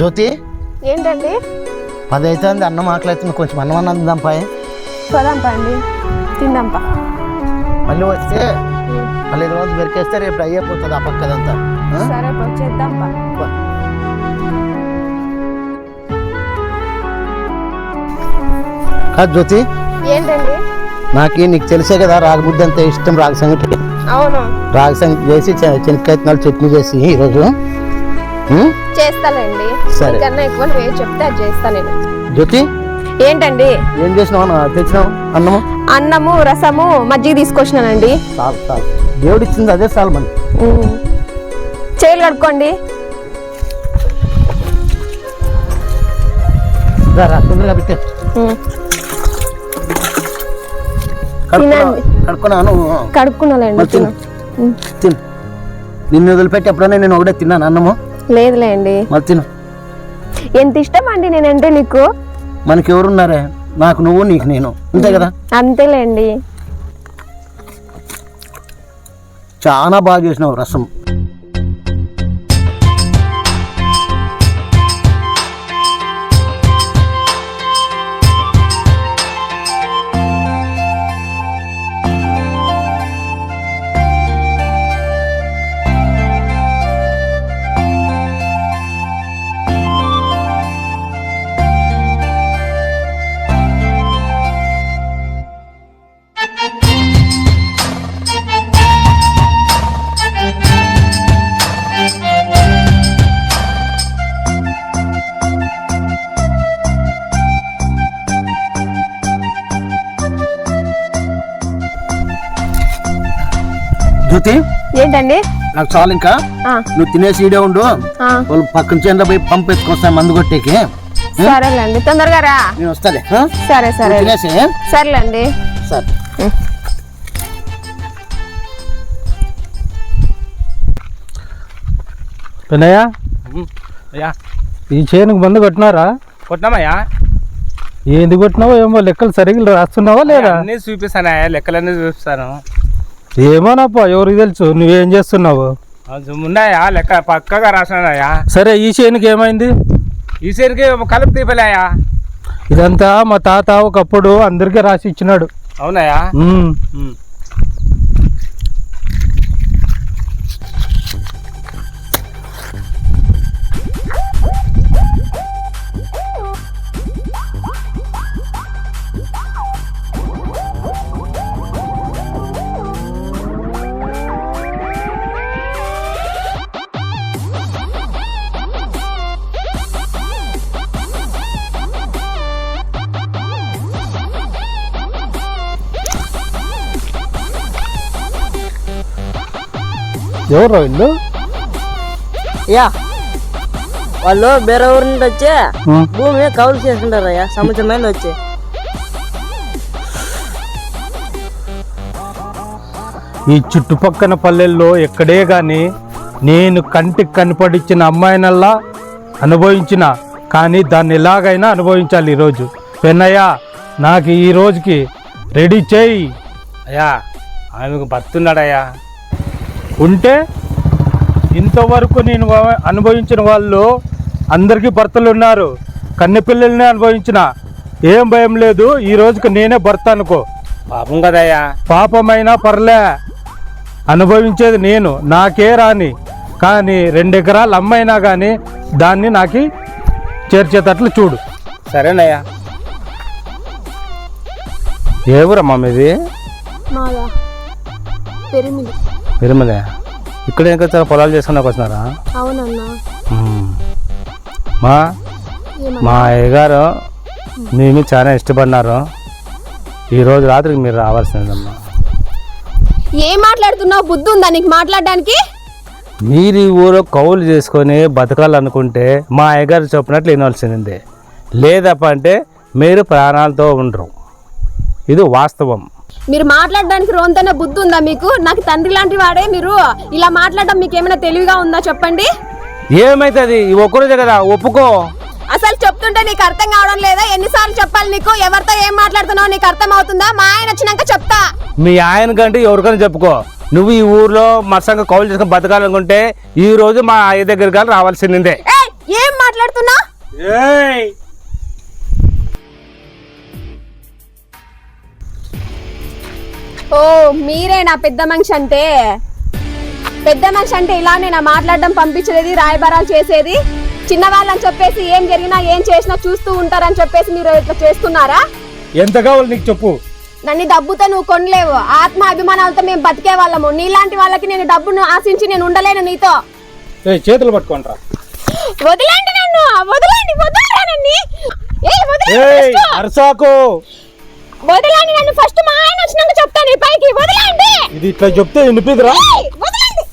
జ్యోతి? ఏంటండి? పది అవుతుంది అన్నం ఆకలి కొంచెం అన్నం అన్నం అందాంపా పదాంపా అండి తిందాంపా. మళ్ళీ వస్తే మళ్ళీ రోజు బెరికేస్తే రేపు అయ్యిపోతుంది ఆ పక్కదంతా? సరే. కాదు జ్యోతి? ఏంటండి? నాకు నీకు తెలిసే కదా రాగబుద్ధి అంత ఇష్టం రాగ సంగటి అవును. రాగ సంగటి చేసి చెనక్కాయ చట్నీ చేసి ఈరోజు? చేస్తానండి. సరే. కన్నా ఎక్కువ నువ్వు చెప్తే అది చేస్తా నేను. జ్యోతి? ఏంటండి? ఏం చేసినావు నా తెచ్చినావు? అన్నము? అన్నము రసము మజ్జిగ తీసుకొచ్చినానండి. చాలు చాలు. దేవుడు ఇచ్చింది అదే చాలు మనకి ఉమ్. చేతులు కడుక్కోండి. రా, రా తొందరగా పెట్టే. ఉమ్. కడుక్కున్నాను కడుక్కున్నానండి తిను. తిను. నిన్ను వదిలిపెట్టి ఎప్పుడైనా నేను ఒకటే తిన్నాను అన్నము. లేదులేండి. మరి తిను. ఎంత ఇష్టం అండి నేనంటే నీకు? మనకి ఎవరున్నారే నాకు నువ్వు నీకు నేను. అంతే కదా? అంతేలేండి. చాలా బాగా చేసినావు రసం. జ్యోతి ఏంటండి? నాకు చాలు ఇంకా. నువ్వు తినేసి ఈడే ఉండు. వాళ్ళు పక్కన చేనులో పోయి పంపు మందు కొట్టేకి. సరేలేండి తొందరగా రా. నేను వస్తాలే? సరే సరే. తినేసి. సరేలేండి. సరే. వినయ్య అయ్యా. ఈ చేనుకు మందు కొట్టినారా? కొట్టినామయ్యా. ఏంది కొట్టినావో ఏమో లెక్కలు సరిగ్గా రాస్తున్నావా లేదా? అన్నీ చూపిస్తానయ్యా లెక్కలన్నీ చూపిస్తాను. ఏమోనప్పా ఎవరికి తెలుసు? నువ్వేం చేస్తున్నావు? ఉన్నాయా లెక్క పక్కగా రాసినాయా? సరే ఈ చేనుకి ఏమైంది? ఈ సరికి కలుపు తీపలేయా? ఇదంతా మా తాత ఒకప్పుడు అందరికీ రాసి ఇచ్చినాడు. అవునాయా? ఎవరు వీళ్ళు యా. వాళ్ళు వేరే ఊరి నుండి వచ్చి. భూమి కౌలు చేసుకుంటారయ్యా సంవత్సరమైన వచ్చి. ఈ చుట్టుపక్కల పల్లెల్లో ఎక్కడే కానీ నేను కంటికి కనపడిచ్చిన అమ్మాయినల్లా అనుభవించిన కానీ దాన్ని ఎలాగైనా అనుభవించాలి ఈరోజు. పెన్నయ్య నాకు ఈ రోజుకి రెడీ చేయి. అయ్యా ఆమెకు బతున్నాడయ్యా ఉంటే ఇంతవరకు నేను అనుభవించిన వాళ్ళు అందరికీ భర్తలు ఉన్నారు. కన్నె పిల్లల్ని అనుభవించిన ఏం భయం లేదు. ఈ రోజుకి నేనే భర్త అనుకో. పాపం కదయ్యా. పాపమైనా పర్లే. అనుభవించేది నేను. నాకే రాని. కానీ రెండు ఎకరాలు అమ్మైనా కానీ దాన్ని నాకు చేర్చేటట్లు చూడు. సరేనయ్యా. ఏ ఊరమ్మా మీది? తిరుమల ఇక్కడ ఇంకా చాలా పొలాలు చేసుకున్నాక వచ్చినారా? అవునన్నా. మా? మా అయ్యగారు మేము చాలా ఇష్టపడినారు. ఈరోజు రాత్రికి మీరు రావాల్సిందమ్మా. ఏం మాట్లాడుతున్నావు? బుద్ధి ఉందా నీకు మాట్లాడడానికి? మీరు ఈ ఊరు కౌలు చేసుకొని బతకాలనుకుంటే మా అయ్యగారు చెప్పినట్లు వినవలసిందే లేదప్ప అంటే మీరు ప్రాణాలతో ఉండరు. ఇది వాస్తవం. మీరు మాట్లాడడానికి రోంతనే బుద్ధి ఉందా మీకు? నాకు తండ్రి లాంటి వాడే మీరు. ఇలా మాట్లాడడం మీకు ఏమైనా తెలివిగా ఉందా చెప్పండి. ఏమైతుంది? ఈ ఒక్కరోజే కదా ఒప్పుకో. అసలు చెప్తుంటే నీకు అర్థం కావడం లేదా? ఎన్నిసార్లు చెప్పాలి నీకు? ఎవరితో ఏం మాట్లాడుతున్నావు? నీకు అర్థం అవుతుందా? మా ఆయన వచ్చినాక చెప్తా. మీ ఆయన కంటే ఎవరికైనా చెప్పుకో. నువ్వు ఈ ఊర్లో మత్సంగా కౌలు చేసుకొని బతకాలనుకుంటే ఈ రోజు మా అయ్య దగ్గరికి రావాల్సిందే. ఏయ్, ఏం మాట్లాడుతున్నా? ఓ మీరే నా పెద్ద మనిషి అంటే? పెద్ద మనిషి అంటే ఇలానే నా మాట్లాడడం పంపించేది రాయబారాలు చేసేది? చిన్నవాళ్ళని చెప్పేసి ఏం జరిగినా ఏం చేసినా చూస్తూ ఉంటారని చెప్పేసి మీరు ఇట్లా చేస్తున్నారా? ఎంత కావాలి నీకు చెప్పు. నన్ను డబ్బుతో నువ్వు కొనలేవు. ఆత్మ అభిమానాలతో మేము బతికే వాళ్ళము. నీలాంటి వాళ్ళకి నేను డబ్బును ఆశించి నేను ఉండలేను నీతో. చేతులు పట్టుకోండిరా వదిలేండి నన్ను. వదిలేండి వదిలేరా నన్ను. వదిలేండి. అరసాకు. వదిలేండి నన్ను ఫస్ట్ మా ఆయన వచ్చినాక చెప్తాను ఈ పైకి వదిలేండి. ఇది ఇట్లా చెప్తే వినిపిదిరా? ఏయ్, వదిలేండి.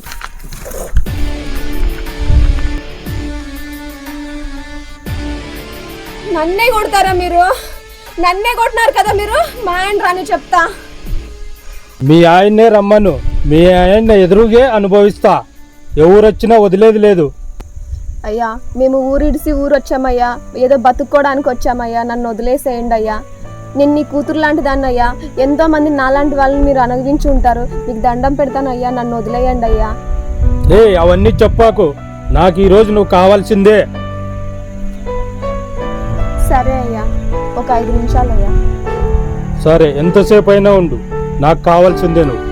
నన్నే కొడతారా మీరు? నన్నే కొట్టినారు కదా మీరు? మా ఆయన రాని చెప్తా. మీ ఆయన్నే రమ్మను. మీ ఆయన ఎదురుగే అనుభవిస్తా. ఎవరొచ్చినా వదిలేది లేదు. అయ్యా మేము ఊరిడిసి ఊరు వచ్చామయ్యా ఏదో బతుక్కోవడానికి వచ్చామయ్యా నన్ను వదిలేసేయండి అయ్యా నేను నీ కూతురు లాంటి దాన్ని అయ్యా ఎంతో మంది నాలాంటి వాళ్ళని మీరు అనుభవించి ఉంటారు. మీకు దండం పెడతాను అయ్యా నన్ను వదిలేయండి అయ్యా. ఏ అవన్నీ చెప్పాకు. నాకు ఈ రోజు నువ్వు కావాల్సిందే. సరే అయ్యా ఒక ఐదు నిమిషాలు అయ్యా. సరే ఎంతసేపు అయినా ఉండు. నాకు కావాల్సిందే నువ్వు.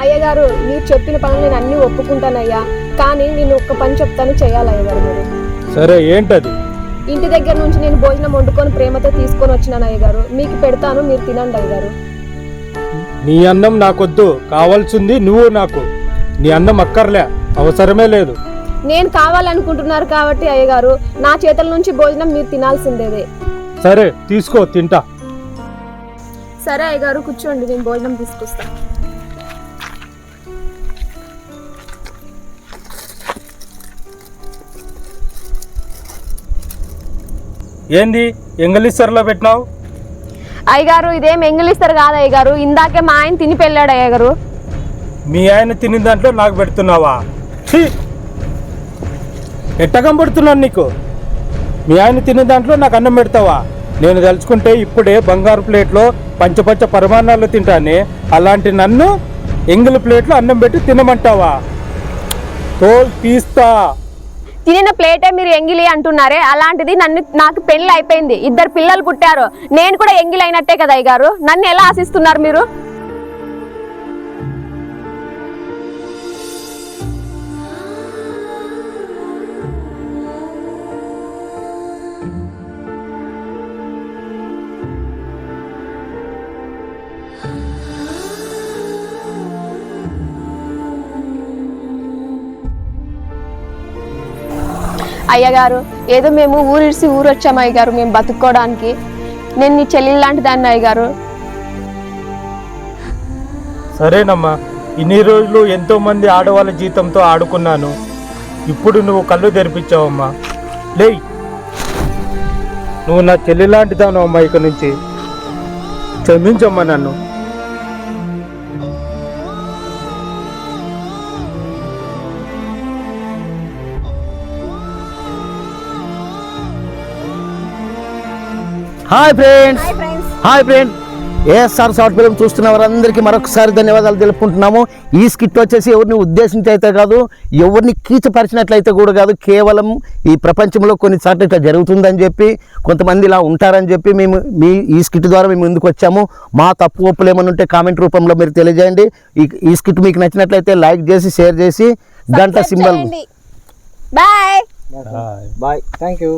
అయ్యగారు మీరు చెప్పిన పనులు నేను అన్నీ ఒప్పుకుంటానయ్యా. కానీ నేను ఒక్క పని చెప్తాను చేయాలి అయ్యగారు మీరు. సరే ఏంటది? ఇంటి దగ్గర నుంచి నేను భోజనం వండుకొని ప్రేమతో తీసుకొని వచ్చినాను అయ్యగారు. మీకు పెడతాను మీరు తినండి అయ్యగారు. నీ అన్నం నాకొద్దు కావాల్సింది నువ్వు నాకు. నీ అన్నం అక్కర్లే అవసరమే లేదు. నేను కావాలనుకుంటున్నారు కాబట్టి అయ్యగారు నా చేతుల నుంచి భోజనం మీరు తినాల్సిందేదే. సరే తీసుకో తింటా. సరే అయ్యగారు కూర్చోండి నేను భోజనం తీసుకొస్తాను. ఏంది ఎంగలీసర్లో పెట్టినావు? అయ్యగారు ఇదేం ఎంగిలిస్తారు కాదు అయ్యగారు. ఇందాకే మా ఆయన తిని పెళ్ళాడు అయ్యగారు. మీ ఆయన తిని దాంట్లో నాకు పెడుతున్నావా? ఛీ! ఎట్టగం పెడుతున్నాను నీకు? మీ ఆయన తినే దాంట్లో నాకు అన్నం పెడతావా? నేను తలుచుకుంటే ఇప్పుడే బంగారు ప్లేట్లో పంచపంచ పరిమాణాలు తింటానే అలాంటి నన్ను ఎంగిలి ప్లేట్లో అన్నం పెట్టి తినమంటావా? తోలు తీస్తా! తినిన ప్లేటే మీరు ఎంగిలి అంటున్నారే? అలాంటిది నన్ను నాకు పెళ్ళి అయిపోయింది. ఇద్దరు పిల్లలు పుట్టారు. నేను కూడా ఎంగిలి అయినట్టే కదా అయ్యారు నన్ను ఎలా ఆశిస్తున్నారు మీరు? అయ్యగారు ఏదో మేము ఊరిడిసి ఊరు వచ్చాము అయ్యగారు మేము బతుక్కోవడానికి నేను నీ చెల్లి లాంటి దాన్ని అయ్యగారు. సరేనమ్మా ఇన్ని రోజులు ఎంతో మంది ఆడవాళ్ళ జీతంతో ఆడుకున్నాను. ఇప్పుడు నువ్వు కళ్ళు తెరిపించావమ్మా. లే నువ్వు నా చెల్లి లాంటిదాను అమ్మా ఇక నుంచి. క్షమించమ్మా నన్ను. Hi friends. Hi friends. Hi friend. ASR short film చూస్తున్న వారందరికీ మరొకసారి ధన్యవాదాలు తెలుపుకుంటున్నాము. ఈ స్కిట్ వచ్చేసి ఎవరిని ఉద్దేశించి అయితే కాదు ఎవరిని కీచపరిచినట్లయితే కూడా కాదు కేవలం ఈ ప్రపంచంలో కొన్నిసార్లు ఇట్లా జరుగుతుందని చెప్పి కొంతమంది ఇలా ఉంటారని చెప్పి మేము మీ ఈ స్కిట్ ద్వారా మేము ముందుకు వచ్చాము. మా తప్పు ఒప్పులు ఏమైనా ఉంటే కామెంట్ రూపంలో మీరు తెలియజేయండి. ఈ ఈ స్కిట్ మీకు నచ్చినట్లయితే లైక్ చేసి షేర్ చేసి గంట symbol bye bye thank you